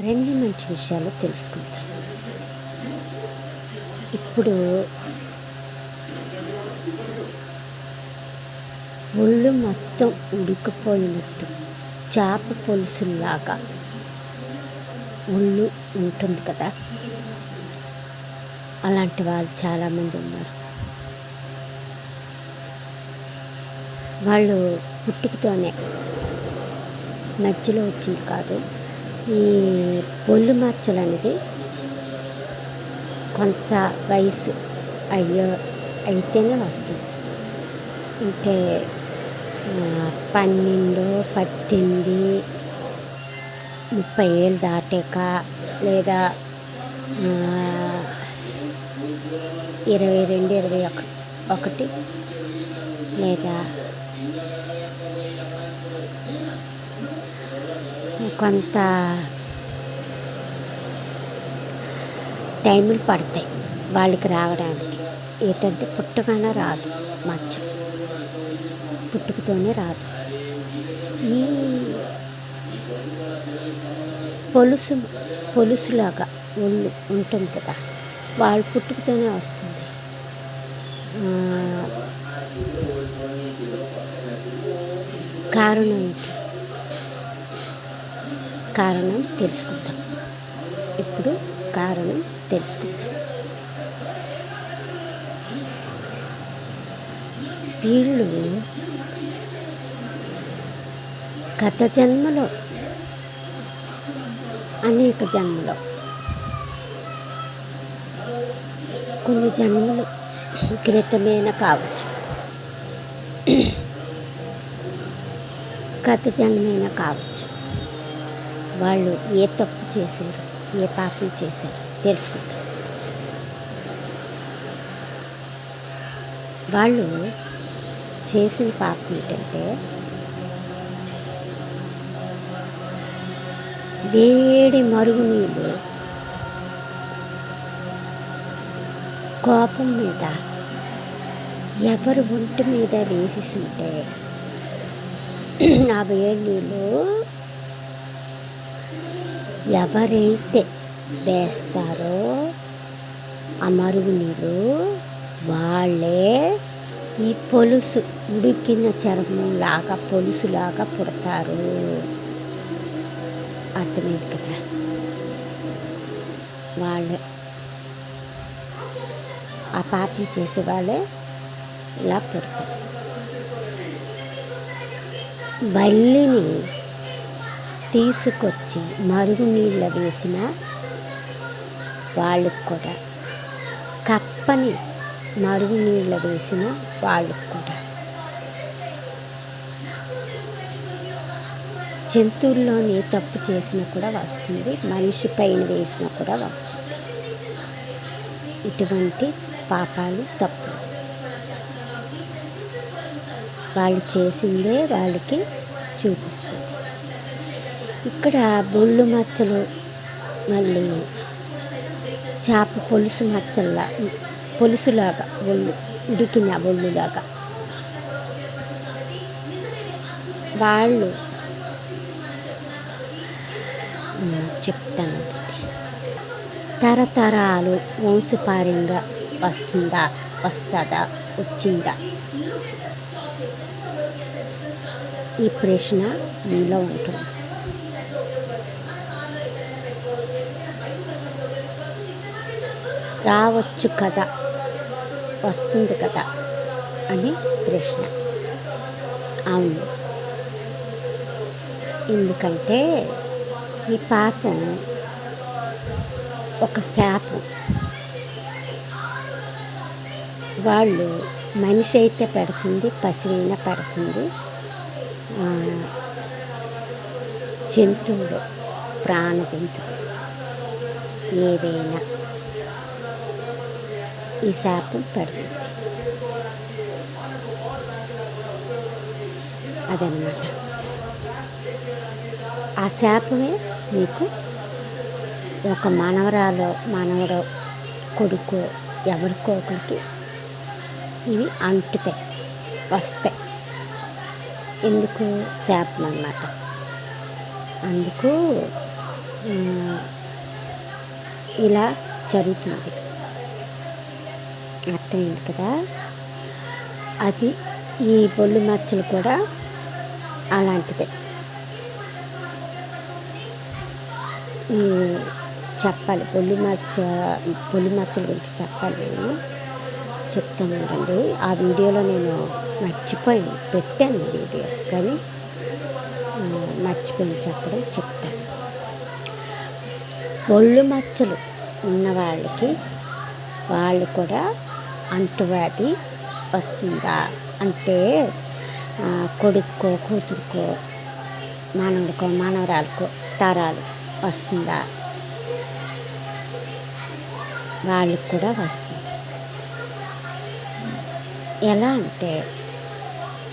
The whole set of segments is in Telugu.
మరిన్ని మంచి విషయాలు తెలుసుకుందాం ఇప్పుడు ఒళ్ళు మొత్తం ఉడికిపోయినట్టు చేప పులుసులాగా ఒళ్ళు ఉంటుంది కదా? అలాంటి వాళ్ళు చాలామంది ఉన్నారు. వాళ్ళు పుట్టుకతోనే మధ్యలో వచ్చింది కాదు. ఈ పొల్లు మచ్చలు అనేది కొంత వయసు అయ్యో అయితేనే వస్తుంది. అంటే పన్నెండు పద్దెనిమిది ముప్పై ఏళ్ళు దాటాక లేదా ఇరవై రెండు ఇరవై ఒక ఒకటి లేదా కొంత టైములు పడతాయి వాళ్ళకి రావడానికి. ఏంటంటే పుట్టగానే రాదు మచ్చ. పుట్టుకతోనే రాదు. ఈ పొలుసు పొలుసులాగా ఒళ్ళు ఉంటుంది కదా వాళ్ళు పుట్టుకతోనే వస్తుంది. కారణం ఏంటి? కారణం తెలుసుకుందాం. ఇప్పుడు కారణం తెలుసుకుందాం. వీళ్ళు గత జన్మలో అనేక జన్మలో కొన్ని జన్మలు క్రితమైన కావచ్చు. గత జన్మైనా కావచ్చు. వాళ్ళు ఏ తప్పు చేశారు ఏ పాపం చేశారు తెలుసుకుందాం. వాళ్ళు చేసిన పాపం ఏంటంటే వేడి మరుగునీళ్ళు కోపం మీద ఎవరు ఒంటి మీద వేసేస్తుంటే ఆ వేడి నీళ్ళు ఎవరైతే వేస్తారో ఆ మరుగునీరు వాళ్ళే ఈ పొలుసు ఉడికిన చర్మం లాగా పొలుసులాగా పుడతారు. అర్థమైంది కదా? వాళ్ళే. ఆ పాపం చేసే వాళ్ళే ఇలా పుడతారు. బల్లిని తీసుకొచ్చి మరుగునీళ్ళ వేసిన వాళ్ళకు కూడా. కప్పని మరుగునీళ్ళ వేసిన వాళ్ళకు కూడా. జంతువుల్లోని తప్పు చేసినా కూడా వస్తుంది మనిషి పైన వేసినా కూడా వస్తుంది. ఇటువంటి పాపాలు తప్పు. వాళ్ళు చేసిందే వాళ్ళకి చూపిస్తుంది. ఇక్కడ బొళ్ళు మచ్చలు మళ్ళీ చేప పొలుసు మచ్చల్లా పొలుసులాగా ఒళ్ళు ఉడికిన ఒళ్ళులాగా వాళ్ళు చెప్తాను. తరతరాలు వంశపార్యంగా వస్తుందా వస్తుందా వచ్చిందా? ఈ ప్రశ్న మీలో ఉంటుంది. రావచ్చు కదా వస్తుంది కదా అని ప్రశ్న. అవును. ఎందుకంటే ఈ పాపం ఒక శాపం. వాళ్ళు మనిషి అయితే పెడుతుంది పసివైనా పెడుతుంది. జంతువులు ప్రాణ జంతువులు ఏవైనా ఈ శాపం పెడుతుంది అదనమాట ఆ శాపమే మీకు ఒక మనవరాలో మనవడో కొడుకు ఎవరికో ఒకరికి ఇవి అంటుతాయి వస్తాయి ఎందుకు శాపం అన్నమాట అందుకు ఇలా జరుగుతుంది అర్థమైంది కదా? అది ఈ బొల్లు మచ్చలు కూడా అలాంటిదే. చెప్పాలి బొల్లు మచ్చ బొల్లు మచ్చల గురించి చెప్పాలి నేను. చెప్తానండి ఆ వీడియోలో నేను మర్చిపోయాను పెట్టాను వీడియో కానీ మర్చిపోయిన చెప్పడం చెప్తాను. ఒళ్ళు మచ్చలు ఉన్న వాళ్ళకి వాళ్ళు కూడా అంటువ్యాధి వస్తుందా? అంటే కొడుక్కో కూతురుకో మనవడికో మనవరాలకో తరాలు వస్తుందా? వాళ్ళకి కూడా వస్తుంది. ఎలా అంటే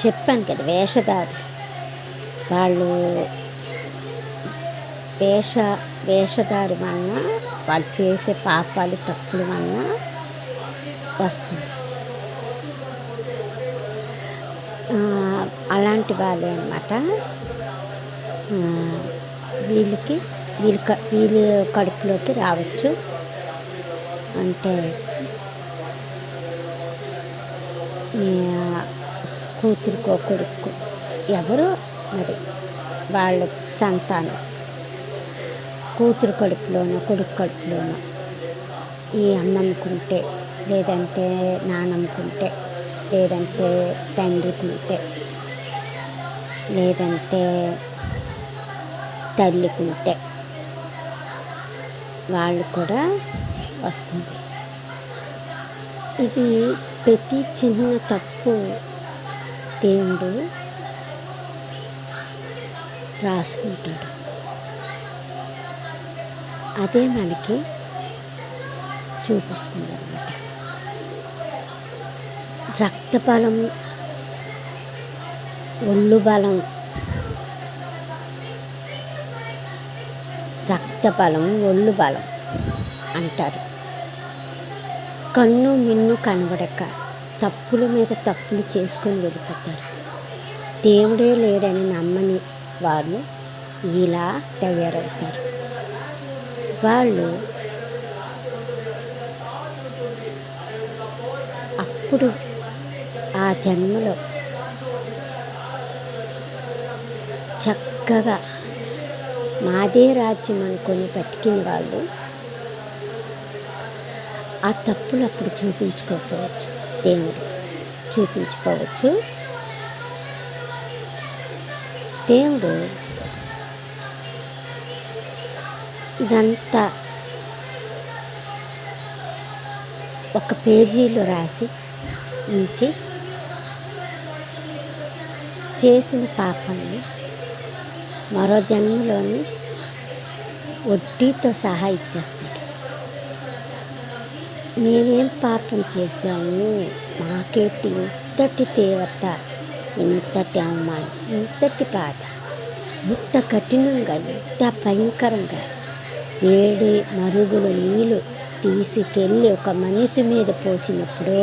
చెప్పాను కదా వేషధారి. వాళ్ళు వేష వేషధారి వలన వాళ్ళు చేసే పాపాలు తప్పుల వలన వస్తుంది. అలాంటి వాళ్ళే అనమాట వీళ్ళకి వీళ్ళ వీళ్ళు కడుపులోకి రావచ్చు. అంటే కూతురుకో కొడుకు ఎవరో మరి వాళ్ళ సంతానం. కూతురు కడుపులోనో కొడుకు కడుపులోనో ఈ అన్నంకుంటే లేదంటే నానమ్మకుంటే లేదంటే తండ్రికుంటే లేదంటే తల్లికుంటే వాళ్ళు కూడా వస్తుంది. ఇది ప్రతి చిన్న తప్పు దేవుడు రాసుకుంటాడు. అదే మనకి చూపిస్తుంది అన్నమాట రక్త బలం ఒళ్ళు బలం రక్త బలం ఒళ్ళు బలం అంటారు. కన్ను మిన్ను కనబడక తప్పుల మీద తప్పులు చేసుకొని వెళ్ళిపోతారు. దేవుడే లేడని నమ్మని వారు ఇలా తయారవుతారు. వాళ్ళు అప్పుడు ఆ జన్మలో చక్కగా మాదే రాజ్యం అనుకొని బతికిన వాళ్ళు ఆ తప్పులు అప్పుడు చూపించుకోకపోవచ్చు. దేవుడు చూపించుకోవచ్చు. దేవుడు ఇదంతా ఒక పేజీలో రాసి ఉంచి చేసిన పాపాన్ని మరో జన్మలోని వడ్డీతో సహా ఇచ్చేస్తాడు. మేమేం పాపం చేశాము? మాకేటి ఇంతటి తీవ్రత ఇంతటి అవమానం ఇంతటి బాధ ఇంత కఠినంగా ఇంత భయంకరంగా వేడి మరుగుల నీళ్ళు తీసుకెళ్ళి ఒక మనిషి మీద పోసినప్పుడు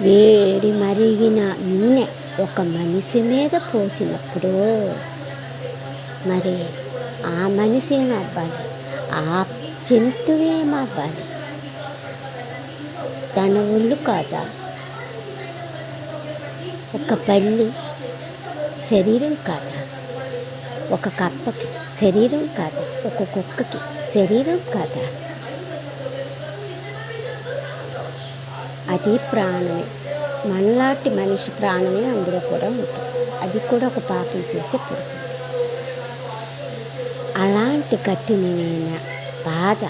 వేడి మరిగిన నూనె ఒక మనిషి మీద పోసినప్పుడు మరి ఆ మనిషి ఏమవ్వాలి? ఆ జంతువు ఏమవ్వాలి? తన ఒళ్ళు కాదా? ఒక పల్లి శరీరం కాదా? ఒక కప్పకి శరీరం కాదా? ఒక కుక్కకి శరీరం కాదా? అది ప్రాణమే. మనలాంటి మనిషి ప్రాణమే అందులో కూడా ఉంటుంది. అది కూడా ఒక పాపం చేసే పుడుతుంది అలాంటి కఠినమైన బాధ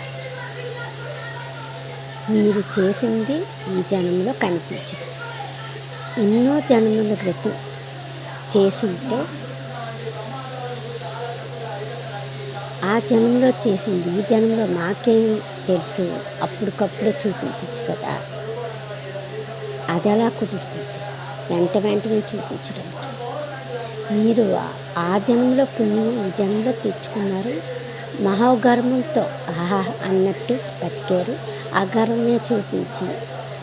మీరు చేసింది ఈ జన్మలో కనిపించదు. ఎన్నో జన్మల క్రితం చేసుంటే ఆ జన్మలో చేసింది ఈ జన్మలో మాకేం తెలుసు. అప్పటికప్పుడే చూపించవచ్చు కదా. అది ఎలా కుదురుతుంది. వెంట వెంటనే చూపించడానికి మీరు ఆ- జన్మలో పుణ్యం ఈ జన్మలో తెచ్చుకున్నారు. మహాగర్వంతో ఆహా అన్నట్టు బతికారు. ఆ గర్వమే చూపించి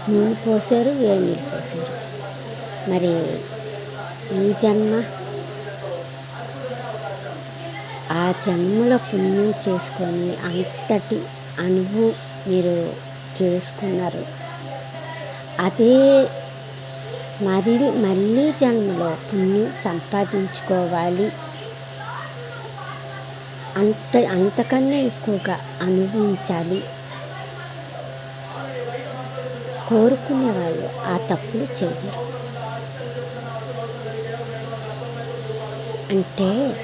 నూనె పోసారు వేడి నీళ్ళు పోసారు. మరి ఈ జన్మ? ఆ జన్మలో పుణ్యం చేసుకొని అంతటి అనుభవం మీరు చేసుకున్నారు. అదే మరి మళ్ళీ జన్మలో పుణ్యం సంపాదించుకోవాలి. అంత అంతకన్నా ఎక్కువగా అనుభవించాలి. కోరుకునే వాళ్ళు ఆ తప్పులు చేయరు. అంటే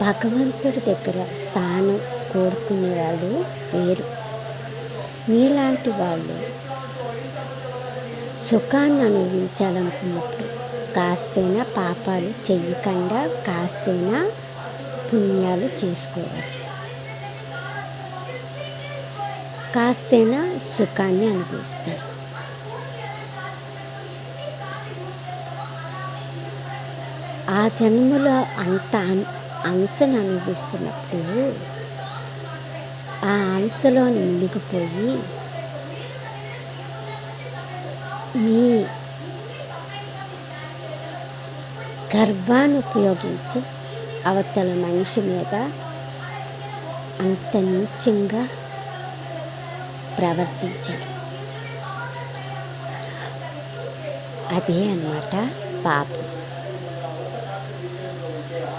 భగవంతుడి దగ్గర స్థానం కోరుకునేవాళ్ళు వేరు. మీలాంటి వాళ్ళు సుఖాన్ని అనుభవించాలనుకున్నప్పుడు కాస్తైనా పాపాలు చెయ్యకుండా కాస్తైనా పుణ్యాలు చేసుకోవాలి. కాస్తైనా సుఖాన్ని అనుభవిస్తారు. ఆ జన్మలో అంత అంశను అనుభవిస్తున్నప్పుడు ఆ అంశలో నిలిగిపోయి మీ గర్వాన్ని ఉపయోగించి అవతల మనిషి మీద అంత నీచంగా ప్రవర్తించారు అదే అన్నమాట పాపం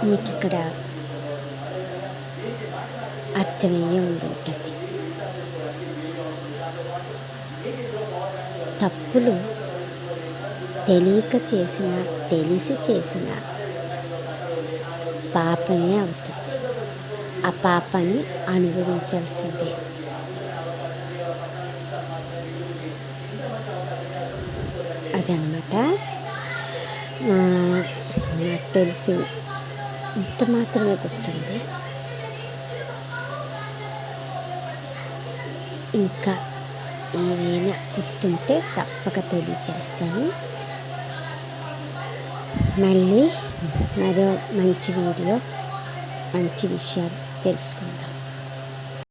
మీకు ఇక్కడ అర్థమయ్యే ఉండి ఉంటుంది తప్పులు తెలియక చేసిన తెలిసి చేసిన పాపమే అవుతుంది. ఆ పాపాన్ని అనుభవించాల్సిందే. అదనమాట. నాకు తెలిసి ఇంత మాత్రమే గుర్తుంది. ఇంకా ఏమైనా గుర్తుంటే తప్పక తెలియచేస్తాను మళ్ళీ మరో మంచి వీడియో మంచి విషయాలు తెలుసుకుందాం